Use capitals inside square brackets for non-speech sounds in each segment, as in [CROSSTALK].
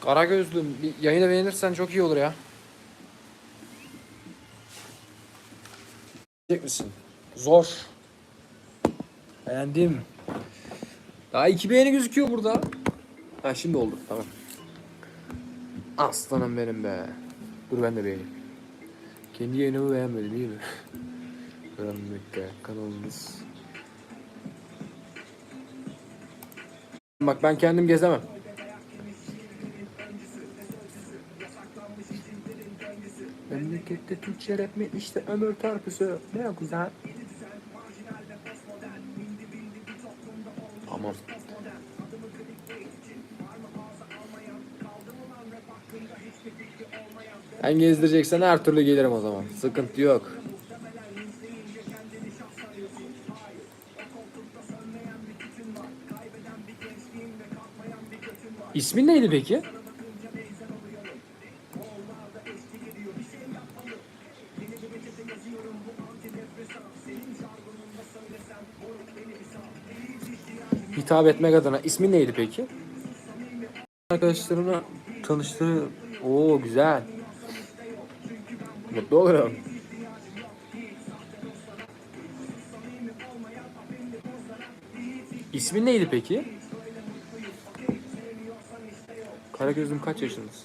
Kara gözlüm bir yayını beğenirsen çok iyi olur ya. Diyecek misin? Zor. Beğendim. Daha iki beğeni gözüküyor burada. Ha şimdi oldu tamam. Aslanım benim be. Dur ben de beğeneyim. Kendi yayınımı beğenmedim iyi mi? [LAUGHS] Karanlıkta kanalımız. Bak ben kendim gezemem. Memlekette Türkçe rap mi? İşte ömür törpüsü. Ne güzel. Aman. Ben gezdireceksen her türlü gelirim o zaman. Sıkıntı yok. İsmin neydi peki? Hitap etmek adına. İsmin neydi peki? Arkadaşlarına tanıştırır. Oo güzel. Mutlu olurum. İsmin neydi peki? Karagözlüm kaç yaşındasın?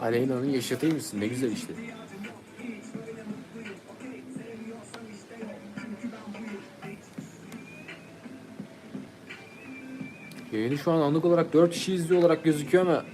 Aleyna'nın yaşatayım mısın? Ne güzel işte. Yayını şu an anlık olarak 4 kişi izliyor olarak gözüküyor ama